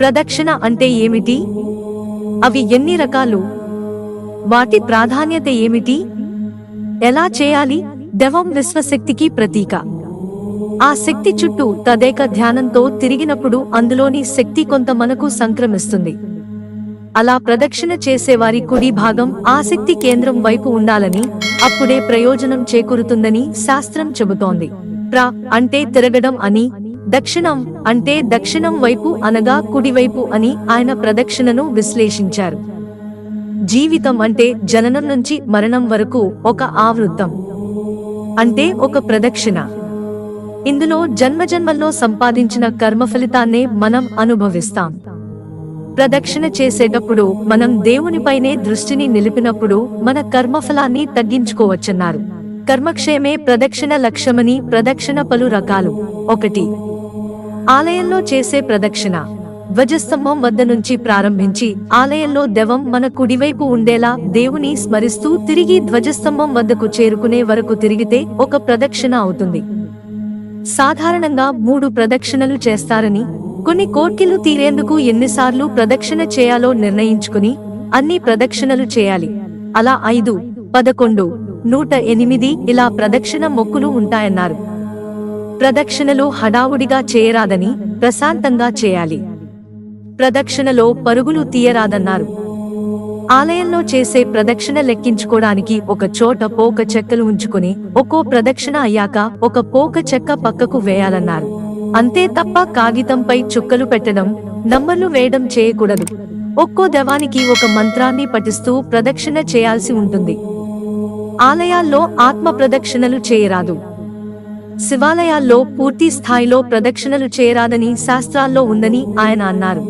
ప్రదక్షిణ అంటే ఏమిటి? అవి ఎన్ని రకాలు? వాటి ప్రాధాన్యత ఏమిటి? ఎలా చేయాలి? దవం విశ్వశక్తికి ప్రతీక. ఆ శక్తి చుట్టూ తదేక ధ్యానంతో తిరిగినప్పుడు అందులోని శక్తి కొంత మనకు సంక్రమిస్తుంది. అలా ప్రదక్షిణ చేసేవారి కుడి భాగం ఆసక్తి కేంద్రం వైపు ఉండాలని అప్పుడే ప్రయోజనం చేకూరుతుందని శాస్త్రం చెబుతోంది. ప్ర అంటే తిరగడం అని దక్షిణం అంటే దక్షిణం వైపు అనగా కుడివైపు అని ఆయన ప్రదక్షిణను విశ్లేషించారు. జీవితం అంటే జననం నుంచి మరణం వరకు ఒక ఆవృత్తం. అంటే ఒక ప్రదక్షిణ. ఇందులో జన్మజన్మల్లో సంపాదించిన కర్మ ఫలితాన్నే మనం అనుభవిస్తాం. ప్రదక్షిణ చేసేటప్పుడు మనం దేవునిపైనే దృష్టిని నిలిపినప్పుడు మన కర్మఫలాన్ని తగ్గించుకోవచ్చన్నారు. కర్మక్షేమే ప్రదక్షిణ లక్ష్యమని ప్రదక్షిణ పలు రకాలు. ఒకటి ఆలయంలో చేసే ప్రదక్షిణ. ధ్వజస్తంభం వద్ద నుంచి ప్రారంభించి ఆలయంలో దెవం మన కుడివైపు ఉండేలా దేవుని స్మరిస్తూ తిరిగి ధ్వజస్తంభం వద్దకు చేరుకునే వరకు తిరిగితే ఒక ప్రదక్షిణ అవుతుంది. సాధారణంగా మూడు ప్రదక్షిణలు చేస్తారని కొన్ని కోర్కెలు తీరేందుకు ఎన్నిసార్లు ప్రదక్షిణ చేయాలో నిర్ణయించుకుని అన్ని ప్రదక్షిణలు చేయాలి. అలా ఐదు పదకొండు నూట ఎనిమిది ఇలా ప్రదక్షిణ మొక్కులు ఉంటాయన్నారు. ప్రదక్షిణలు హడావుడిగా చేయరాదని ప్రశాంతంగా చేయాలి. ప్రదక్షిణలో పరుగులు తీయరాదన్నారు. ఆలయంలో చేసే ప్రదక్షిణ లెక్కించుకోవడానికి ఒక చోట పోక చెక్కలు ఉంచుకుని ఒక్కో ప్రదక్షిణ అయ్యాక ఒక పోక చెక్క పక్కకు వేయాలన్నారు. అంతే తప్ప కాగితంపై చుక్కలు పెట్టడం నంబర్లు వేయడం చేయకూడదు. ఒక్కో దవానికి ఒక మంత్రాన్ని పఠిస్తూ ప్రదక్షిణ చేయాల్సి ఉంటుంది. ఆలయాల్లో ఆత్మ ప్రదక్షిణలు చేయరాదు. శివాలయాల్లో పూర్తి స్థాయిలో ప్రదక్షిణలు చేయరాదని శాస్త్రాల్లో ఉందని ఆయన అన్నారు.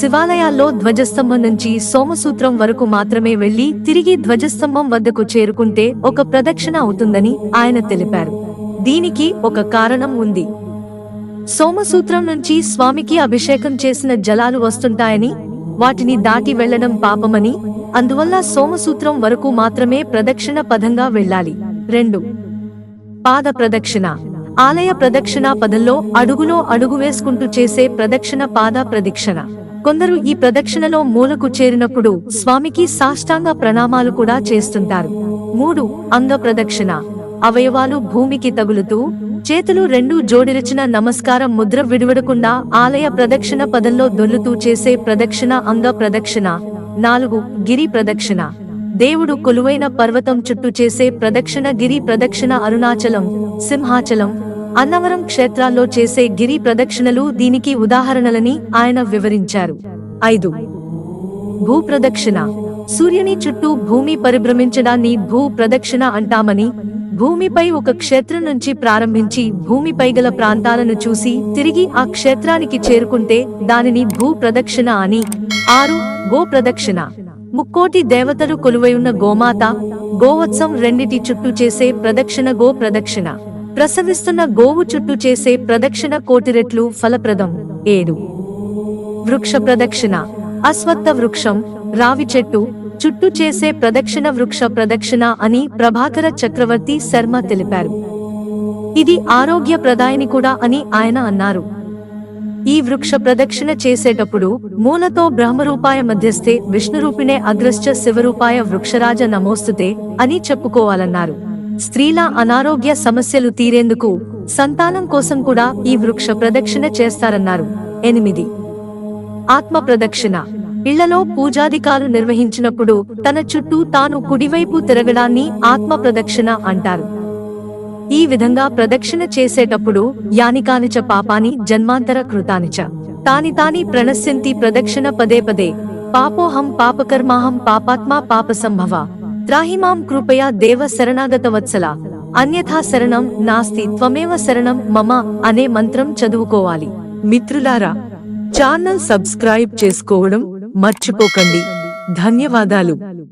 శివాలయాల్లో ధ్వజస్తంభం నుంచి సోమసూత్రం వరకు మాత్రమే వెళ్ళి తిరిగి ధ్వజస్తంభం వద్దకు చేరుకుంటే ఒక ప్రదక్షిణ అవుతుందని ఆయన తెలిపారు. దీనికి ఒక కారణం ఉంది. సోమసూత్రం నుంచి స్వామికి అభిషేకం చేసిన జలాలు వస్తుంటాయని వాటిని దాటి వెళ్ళడం పాపమని అందువల్ల సోమసూత్రం వరకు మాత్రమే ప్రదక్షిణ పదంగా వెళ్ళాలి. రెండు పాద ప్రదక్షిణ. ఆలయ ప్రదక్షిణ పదంలో అడుగులో అడుగు వేసుకుంటూ చేసే ప్రదక్షిణ పాద ప్రదక్షిణ. కొందరు ఈ ప్రదక్షిణలో మూలకు చేరినప్పుడు స్వామికి సాష్టాంగ ప్రణామాలు కూడా చేస్తుంటారు. మూడు అంగ ప్రదక్షిణ. అవయవాలు భూమికి తగులుతూ చేతులు రెండు జోడిరిచిన నమస్కారం ముద్ర విడివడకుండా ఆలయ ప్రదక్షిణ పదంలో దొల్లుతూ చేసే ప్రదక్షిణ అంగ ప్రదక్షిణ. నాలుగు గిరి ప్రదక్షిణ. దేవుడు కొలువైన పర్వతం చుట్టూ చేసే ప్రదక్షిణ గిరి ప్రదక్షిణ అరుణాచలం సింహాచలం అన్నవరం క్షేత్రాల్లో చేసే గిరి ప్రదక్షిణలు దీనికి ఉదాహరణలని ఆయన వివరించారు. ఐదు. భూ ప్రదక్షిణ. సూర్యుని చుట్టూ భూమి పరిభ్రమించడాన్ని భూ ప్రదక్షిణ అంటామని భూమిపై ఒక క్షేత్రం నుంచి ప్రారంభించి భూమిపై గల ప్రాంతాలను చూసి తిరిగి ఆ క్షేత్రానికి చేరుకుంటే దానిని భూ ప్రదక్షిణ అని ఆరు గో ప్రదక్షిణ. ముక్కోటి దేవతలు కొలువైయున్న గోమాత గోవత్సం రెండిటి చుట్టూ చేసే ప్రదక్షిణ గో ప్రదక్షిణ. ప్రసవిస్తున్న గోవు చుట్టూ చేసే ప్రదక్షిణ కోటి రెట్లు ఫలప్రదం. ఏడు. వృక్ష ప్రదక్షిణ. అశ్వత్థ వృక్షం రావి చెట్టు చుట్టూ చేసే ప్రదక్షిణ వృక్ష ప్రదక్షిణ అని ప్రభాకర చక్రవర్తి శర్మ తెలిపారు. ఇది ఆరోగ్య ప్రదాయని కూడా అని ఆయన అన్నారు. ఈ వృక్ష ప్రదక్షిణ చేసేటప్పుడు మూలతో బ్రహ్మరూపాయ మధ్యస్థే విష్ణురూపిణే అగ్రశ్చ శివరూపాయ వృక్షరాజ నమోస్తుతే అని చెప్పుకోవాలన్నారు. స్త్రీల అనారోగ్య సమస్యలు తీరేందుకు సంతానం కోసం కూడా ఈ వృక్ష ప్రదక్షిణ చేస్తారన్నారు. ఎనిమిది. ఆత్మ ప్రదక్షిణ. ఇళ్ళలో పూజాధికారు నిర్వహించినప్పుడు తన చుట్టూ తాను కుడివైపు తిరగడాన్ని ఆత్మ ప్రదక్షిణ అంటారు. ఈ విధంగా ప్రదక్షిణ చేసేటప్పుడు యానికానిచ పాపాని జన్మాంతర కృతానిచ. తాని తాని ప్రణశ్యంతి ప్రదక్షిణ పదే పదే. పాపోహం పాపకర్మాహం పాపాత్మా పాప సంభవ త్రాహిమాం కృపయా దేవ శరణాగత వత్సల అన్యథా శరణం నాస్తి త్వమేవ శరణం మమ అనే మంత్రం చదువుకోవాలి. మిత్రులారా ఛానల్ సబ్స్క్రైబ్ చేసుకోవడం మర్చిపోకండి. ధన్యవాదాలు.